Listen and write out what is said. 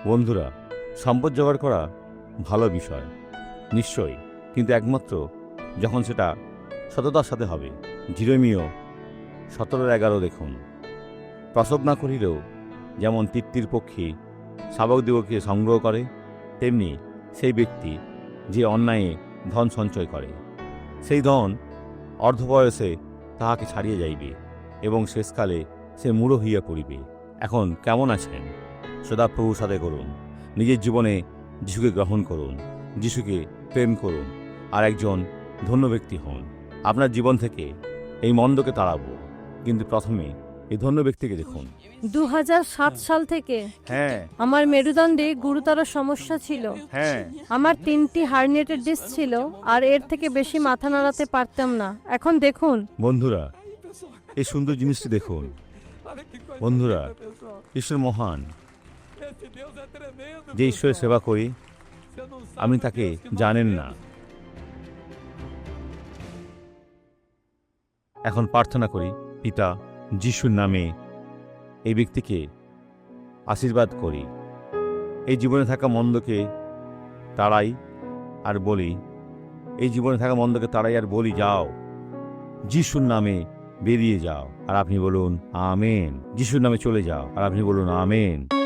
বন্ধুরা, সম্পদ জোগাড় করা ভালো বিষয়। নিশ্চয়ই, কিন্তু একমাত্র যখন সেটা সততার সাথে হবে। জিরোমিও সতেরো এগারো দেখুন। প্রসব না করিলেও যেমন তৃপ্তির পক্ষী শাবকদিগকে সংগ্রহ করে, তেমনি সেই ব্যক্তি যে অন্যায়ে ধন সঞ্চয় করে, সেই ধন অর্ধবয়সে তাহাকে ছাড়িয়ে যাইবে এবং শেষকালে সে মূঢ় হইয়া পড়িবে। এখন কেমন আছেন? সদাপ্রভুর সাথে করুন। নিজের জীবনে যিশুকে গ্রহণ করুন যিশুকে প্রেম করুন আর একজন ধন্য ব্যক্তি হন। আপনার জীবন থেকে এই মন্দকে তাড়াবো কিন্তু প্রথমে এই ধন্য ব্যক্তিকে দেখুন। দু হাজার সাত সাল থেকে হ্যাঁ। আমার মেরুদণ্ডে গুরুতর সমস্যা ছিল। হ্যাঁ। আমার তিনটি হার্নিয়েটেড ডিস্ক ছিল আর এর থেকে বেশি মাথা নাড়াতে পারতাম না। এখন দেখুন। বন্ধুরা এই সুন্দর জিনিসটি দেখুন। বন্ধুরা ঈশ্বর মহান। যে ঈশ্বরের সেবা করি আপনি তাকে জানেন না। এখন প্রার্থনা করি পিতা যিশুর নামে এই ব্যক্তিকে আশীর্বাদ করি। এই জীবনে থাকা মন্দকে তারাই আর বলি এই জীবনে থাকা মন্দকে তারাই আর বলি যাও যিশুর নামে বেরিয়ে যাও। আর আপনি বলুন আমেন। যিশুর নামে চলে যাও। আর আপনি বলুন আমেন।